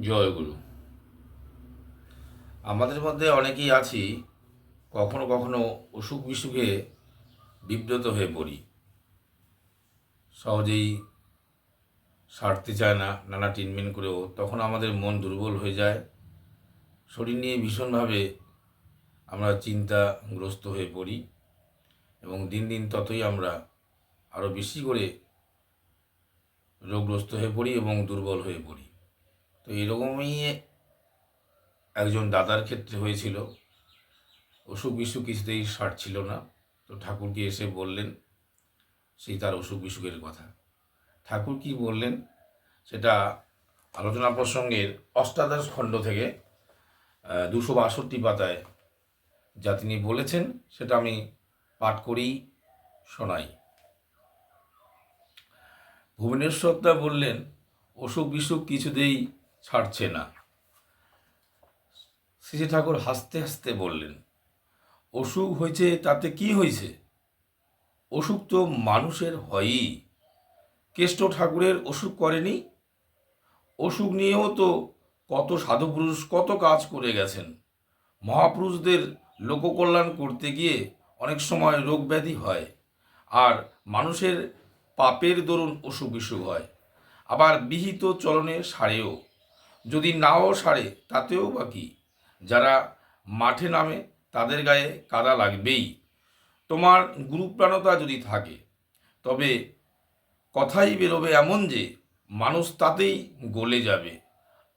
জয় গুরু আমাদের মধ্যে অনেকেই আছি, কখনো কখনো অসুখ বিসুখে বিব্রত হয়ে পড়ি। সহজেই সারতে চায় না, নানা ট্রিটমেন্ট করেও। তখন আমাদের মন দুর্বল হয়ে যায়। শরীর নিয়ে ভীষণভাবে আমরা চিন্তাগ্রস্ত হয়ে পড়ি এবং দিন দিন ততই আমরা আরও বেশি করে রোগগ্রস্ত হয়ে পড়ি এবং দুর্বল হয়ে পড়ি। তো এরকমই একজন দাদার ক্ষেত্রে হয়েছিল। অসুখ বিসুখ কিছুতেই সারছিল না। তো ঠাকুরকে এসে বললেন সেই তার অসুখ বিসুখের কথা। ঠাকুর কি বললেন, সেটা আলোচনা প্রসঙ্গের অষ্টাদশ খণ্ড থেকে দুশো বাষট্টি পাতায় যা তিনি বলেছেন, সেটা আমি পাঠ করেই শোনাই। ভুবনেশ্বরদা বললেন, অসুখ বিসুখ কিছুতেই ছাড়ছে না। শ্রী ঠাকুর হাসতে হাসতে বললেন, অসুখ হয়েছে, তাতে কি হয়েছে? অসুখ তো মানুষের হয়ই। কেষ্ট ঠাকুরের অসুখ করেনি। অসুখ নিয়েও তো কত সাধুপুরুষ কত কাজ করে গেছেন। মহাপুরুষদের লোককল্যাণ করতে গিয়ে অনেক সময় রোগ ব্যাধি হয় আর মানুষের পাপের দরুন অসুখ বিসুখ হয়। আবার বিহিত চলনে সারেও যদি নাও সারে, তাতেও বা কি? যারা মাঠে নামে, তাদের গায়ে কাদা লাগবেই। তোমার গুরুপ্রাণতা যদি থাকে, তবে কথাই বেরোবে এমন যে, মানুষ তাতেই গলে যাবে।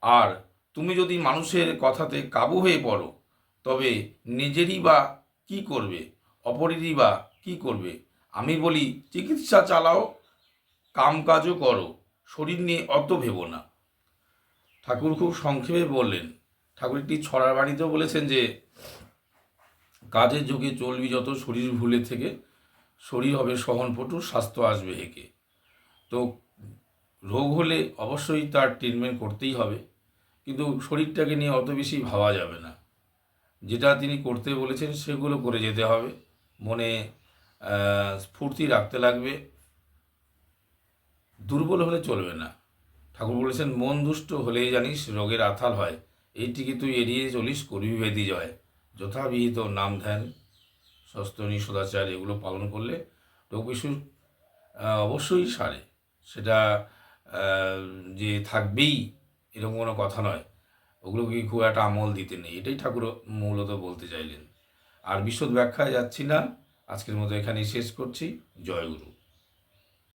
আর তুমি যদি মানুষের কথাতে কাবু হয়ে পড়ো, তবে নিজেরই বা কি করবে? অপরেরই বা কি করবে? আমি বলি, চিকিৎসা চালাও, কামকাজও করো, শরীর নিয়ে অত ভেবো না। ঠাকুর খুব সংক্ষেপে বললেন। ঠাকুর একটি ছড়ার বাণীতেও বলেছেন যে, কাজের যোগে চলবি যত, শরীর ভুলে থেকে, শরীর হবে সহনপটু, স্বাস্থ্য আসবে হেকে তো রোগ হলে অবশ্যই তার ট্রিটমেন্ট করতেই হবে, কিন্তু শরীরটাকে নিয়ে অত বেশি ভাবা যাবে না। যেটা তিনি করতে বলেছেন সেগুলো করে যেতে হবে। মনে স্ফূর্তি রাখতে লাগবে। দুর্বল হলে চলবে না। ঠাকুর বলেছেন মন দুষ্ট হলেই জানিস রোগের আথাল হয়। এইটিকে তুই এড়িয়ে চলিস করবি বেদি জয়। যথাবিহিত নাম ধ্যান সস্তনী সদাচার এগুলো পালন করলে রোগ আহ, অবশ্যই সারে। সেটা যে থাকবেই এরকম কোনো কথা নয়। ওগুলোকে খুব একটা আমল দিতে নেই। এটাই ঠাকুর মূলত বলতে চাইলেন। আর বিশদ ব্যাখ্যায় যাচ্ছি না। আজকের মতো এখানেই শেষ করছি। জয় গুরু।